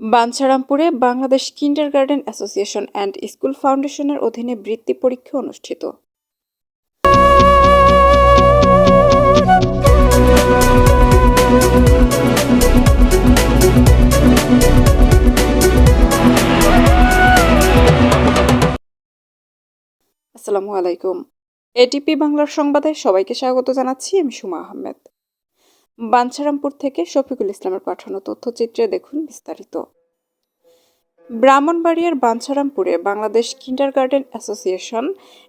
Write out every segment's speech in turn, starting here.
বাঞ্ছারামপুরে Bangladesh kindergarten association and school ফাউন্ডেশনের অধীনে বৃত্তি পরীক্ষা অনুষ্ঠিত। আসসালামু আলাইকুম। এটিপি বাংলার সংবাদে সবাইকে স্বাগত জানাচ্ছি, আমি সুমা আহমেদ। বাঞ্ছারামপুর থেকে শফিকুল ইসলামের পাঠানো তথ্যচিত্রে দেখুন বিস্তারিত। ব্রাহ্মণবাড়িয়ার বাঞ্ছারামপুরে Bangladesh kindergarten association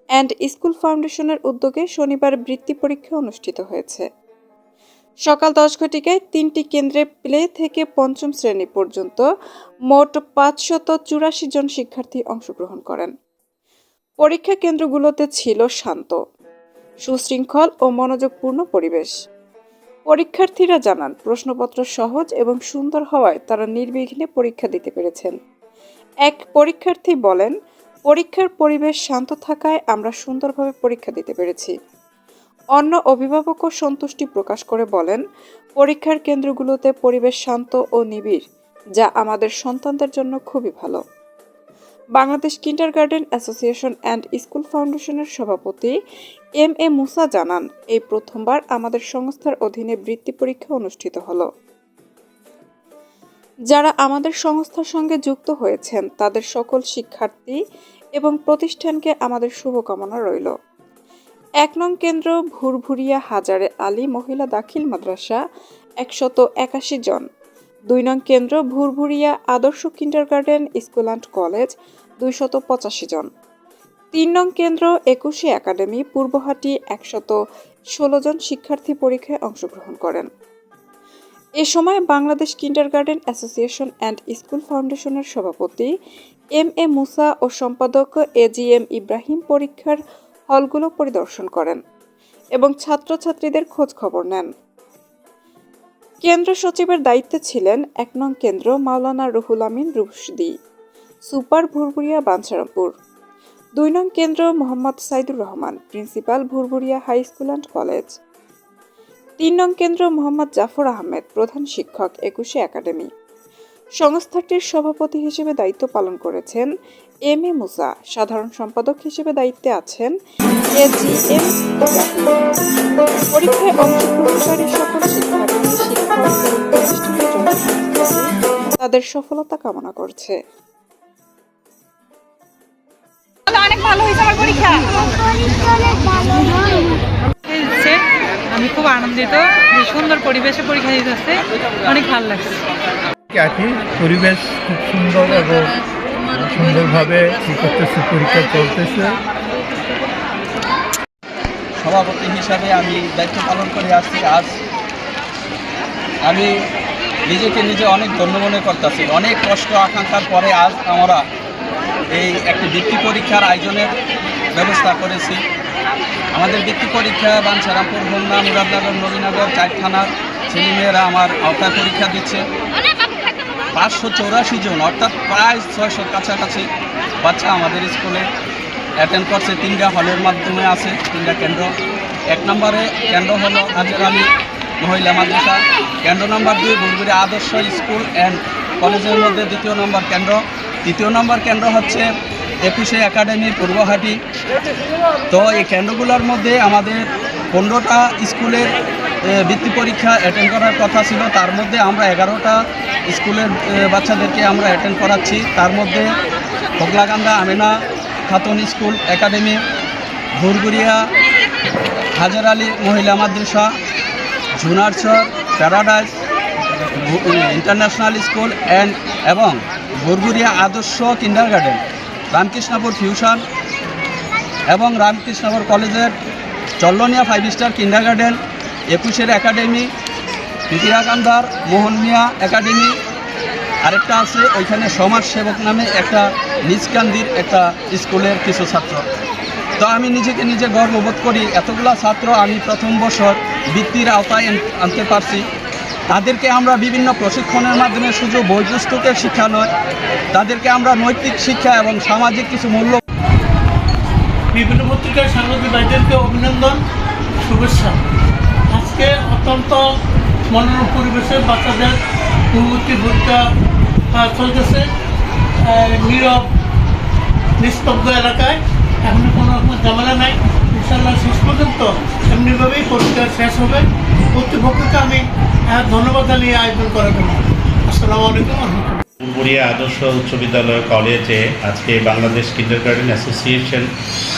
and school ফাউন্ডেশনের উদ্যোগে শনিবার বৃত্তি পরীক্ষা অনুষ্ঠিত হয়েছে। সকাল দশ ঘটিকায় তিনটি কেন্দ্রে প্লে থেকে পঞ্চম শ্রেণি পর্যন্ত মোট পাঁচশত চুরাশি জন শিক্ষার্থী অংশগ্রহণ করেন। পরীক্ষা কেন্দ্রগুলোতে ছিল শান্ত, সুশৃঙ্খল ও মনোযোগপূর্ণ পরিবেশ। পরীক্ষার্থীরা জানান, প্রশ্নপত্র সহজ এবং সুন্দর হওয়ায় তারা নির্বিঘ্নে পরীক্ষা দিতে পেরেছেন। এক পরীক্ষার্থী বলেন, পরীক্ষার পরিবেশ শান্ত থাকায় আমরা সুন্দরভাবে পরীক্ষা দিতে পেরেছি। অন্য অভিভাবকও সন্তুষ্টি প্রকাশ করে বলেন, পরীক্ষার কেন্দ্রগুলোতে পরিবেশ শান্ত ও নিবিড়, যা আমাদের সন্তানদের জন্য খুবই ভালো। Bangladesh kindergarten association and school ফাউন্ডেশনের সভাপতি এম এ মুসা জানান, এই প্রথমবার আমাদের সংস্থার অধীনে বৃত্তি পরীক্ষা অনুষ্ঠিত হলো। যারা আমাদের সংস্থার সঙ্গে যুক্ত হয়েছেন, তাদের সকল শিক্ষার্থী এবং প্রতিষ্ঠানকে আমাদের শুভকামনা রইল। এক নং কেন্দ্র ভুরভুরিয়া হাজারে আলী মহিলা দাখিল মাদ্রাসা, একশত একাশি জন। দুই নং কেন্দ্র ভুরভুরিয়া আদর্শ কিন্ডারগার্টেন স্কুল অ্যান্ড কলেজ, দুইশত পঁচাশি জন। তিন নং কেন্দ্র একুশে একাডেমি, পূর্বহাটি একশত ষোলো জন শিক্ষার্থী পরীক্ষায় অংশগ্রহণ করেন। এ সময় Bangladesh kindergarten association and school ফাউন্ডেশনের সভাপতি এম এ মুসা ও সম্পাদক এ জি এম ইব্রাহিম পরীক্ষার হলগুলো পরিদর্শন করেন এবং ছাত্রছাত্রীদের খোঁজ খবর নেন। কেন্দ্র সচিবের দায়িত্বে ছিলেন এক নং কেন্দ্র মাওলানা রুহুল আমিন রুশদি, সুপার ভুরভুরিয়া বাঞ্ছারামপুর। দুই নং কেন্দ্র Mohammad Saidur Rahman, principal Bhurbhuria high school and college. তিন নং কেন্দ্র মোহাম্মদ জাফর আহমেদ, প্রধান শিক্ষক, একুশে একাডেমি। সংস্থাটির সভাপতি হিসেবে দায়িত্ব পালন করেছেন এম এ মুসা সাধারণ সম্পাদক হিসেবে দায়িত্বে আছেন এ জি এম পরীক্ষায় অংশগ্রহণকারী সকল শিক্ষার্থী শিক্ষক এবং প্রতিষ্ঠানের জন্য তাদের সফলতা কামনা করছে। অনেক ভালো হয়েছে আমার পরীক্ষা। আমি খুব আনন্দিত যে সুন্দর পরিবেশে পরীক্ষা দিতেছে অনেক ভালো লাগছে। পরিবেশ খুব সুন্দর এবং সুন্দরভাবে কী পরীক্ষা চলতেছে। সভাপতি হিসাবে আমি দায়িত্ব পালন করে আসছি। আজ আমি নিজেকে নিজে অনেক ধন্য মনে করতেছি। অনেক কষ্ট, আকাঙ্ক্ষার পরে আজ আমরা এই একটি বৃত্তি পরীক্ষার আয়োজনের ব্যবস্থা করেছি। আমাদের বৃত্তি পরীক্ষা বাঞ্ছারামপুর, হোমনা, মুরাদনগর, নবীনগর চার থানার ছেলেমেয়েরা আমার আওতায় পরীক্ষা দিচ্ছে। পাঁচশো চৌরাশি জন, অর্থাৎ প্রায় ছয়শোর কাছাকাছি বাচ্চা আমাদের স্কুলে অ্যাটেন্ড করছে। তিনটা হলের মাধ্যমে আছে, তিনটা কেন্দ্র। এক নম্বরে কেন্দ্র হলো হাজার আলী মহিলা মাদ্রাসা। কেন্দ্র নম্বর দুই বুলগুড়ি আদর্শ স্কুল অ্যান্ড কলেজের মধ্যে দ্বিতীয় নম্বর কেন্দ্র। তৃতীয় নম্বর কেন্দ্র হচ্ছে একুশে একাডেমি পূর্বহাটি। তো এই কেন্দ্রগুলোর মধ্যে আমাদের পনেরোটা স্কুলের বৃত্তি পরীক্ষা অ্যাটেন্ড করার কথা ছিল। তার মধ্যে আমরা এগারোটা স্কুলের বাচ্চাদেরকে আমরা অ্যাটেন্ড করাচ্ছি। তার মধ্যে হোগলাকান্দা, আমেনা, খাতুন স্কুল, একাডেমি ভুরগুড়িয়া হাজার আলী মহিলা মাদ্রাসা Jhunarchar paradise international school and এবং ভুরগুড়িয়া আদর্শ কিন্ডার গার্ডেন রামকৃষ্ণপুর ফিউশন এবং রামকৃষ্ণপুর কলেজের চল্লনিয়া ফাইভ স্টার কিন্ডার গার্ডেন একুশের একাডেমি পিতিরাকান্দার মোহন মিয়া একাডেমি, আরেকটা আছে, ওইখানে সমাজসেবক নামে একটা নিজকান্দির একটা স্কুলের কিছু ছাত্র। তো আমি নিজেকে নিজে গর্ববোধ করি, এতগুলা ছাত্র আমি প্রথম বছর বৃত্তির আওতায় আনতে পারছি। তাদেরকে আমরা বিভিন্ন প্রশিক্ষণের মাধ্যমে শুধু বই পুস্তকের শিক্ষা নয়, তাদেরকে আমরা নৈতিক শিক্ষা এবং সামাজিক কিছু মূল্য বিভিন্ন পত্রিকার সাংবাদিক ভাইদেরকে অভিনন্দন, শুভেচ্ছা। আজকে অত্যন্ত মনোরম পরিবেশে বাচ্চাদের পূর্ববর্তী আহ, চলতেছে। নীরব নিস্তব্ধ এলাকায় এখন কোনো রকম ঝামেলা নাই। ইনশাল্লাহ শেষ পর্যন্ত এমনিভাবেই পরীক্ষা শেষ হবে। কর্তৃপক্ষকে আমি ধন্যবাদ জানিয়ে আয়োজন করার জন্য। আসসালামু আলাইকুম ফুলবুড়িয়া আদর্শ উচ্চ বিদ্যালয় কলেজে আজকে Bangladesh kindergarten association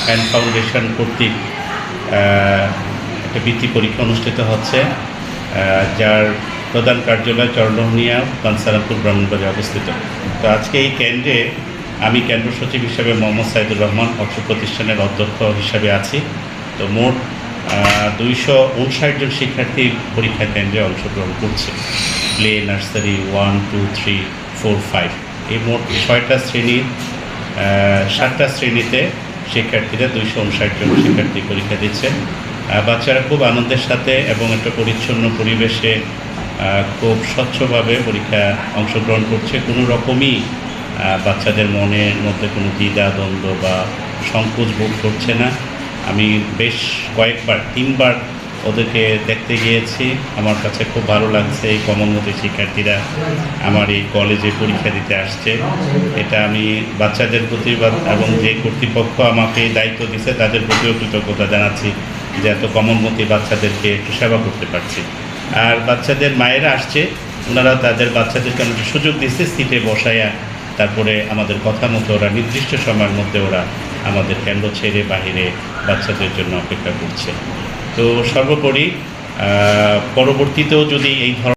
and foundation কর্তৃক একটা বৃত্তি পরীক্ষা অনুষ্ঠিত হচ্ছে যার প্রধান কার্যালয় চরলোহনিয়া কানসারামপুর ব্রাহ্মণবাজার অবস্থিত। তো আজকে এই কেন্দ্রে আমি কেন্দ্র সচিব হিসেবে মোহাম্মদ সাইদুর রহমান অর্থ প্রতিষ্ঠানের অধ্যক্ষ হিসাবে আছি। তো মোট দুইশো উনষাট জন শিক্ষার্থী পরীক্ষা কেন্দ্রে অংশগ্রহণ করছে। Play, nursery, one, two, three, four, five. এই মোট ছয়টা শ্রেণির সাতটা শ্রেণীতে শিক্ষার্থীরা দুইশো উনষাট জন শিক্ষার্থী পরীক্ষা দিচ্ছে। বাচ্চারা খুব আনন্দের সাথে এবং একটা পরিচ্ছন্ন পরিবেশে খুব স্বচ্ছভাবে পরীক্ষা অংশগ্রহণ করছে। কোনো রকমই বাচ্চাদের মনের মধ্যে কোনো দ্বিধা, দ্বন্দ্ব বা সংকোচ বোধ করছে না। আমি বেশ কয়েকবার, তিনবার ওদেরকে দেখতে গিয়েছি। আমার কাছে খুব ভালো লাগছে এই কমনমতি শিক্ষার্থীরা আমার এই কলেজে পরীক্ষা দিতে আসছে। এটা আমি বাচ্চাদের প্রতি এবং যে কর্তৃপক্ষ আমাকে দায়িত্ব দিছে তাদের প্রতিও কৃতজ্ঞতা জানাচ্ছি। যে এত কমনমতি বাচ্চাদেরকে একটু সেবা করতে পারছি। আর বাচ্চাদের মায়েরা আসছে, ওনারা তাদের বাচ্চাদেরকে আমরা সুযোগ দিচ্ছে সিটে বসায়া তারপরে আমাদের কথা মতো ওরা নির্দিষ্ট সময়ের মধ্যে ওরা আমাদের কেন্দ্র ছেড়ে বাহিরে বাচ্চাদের জন্য অপেক্ষা করছে। তো সর্বোপরি পরবর্তীতেও যদি এই ধরনের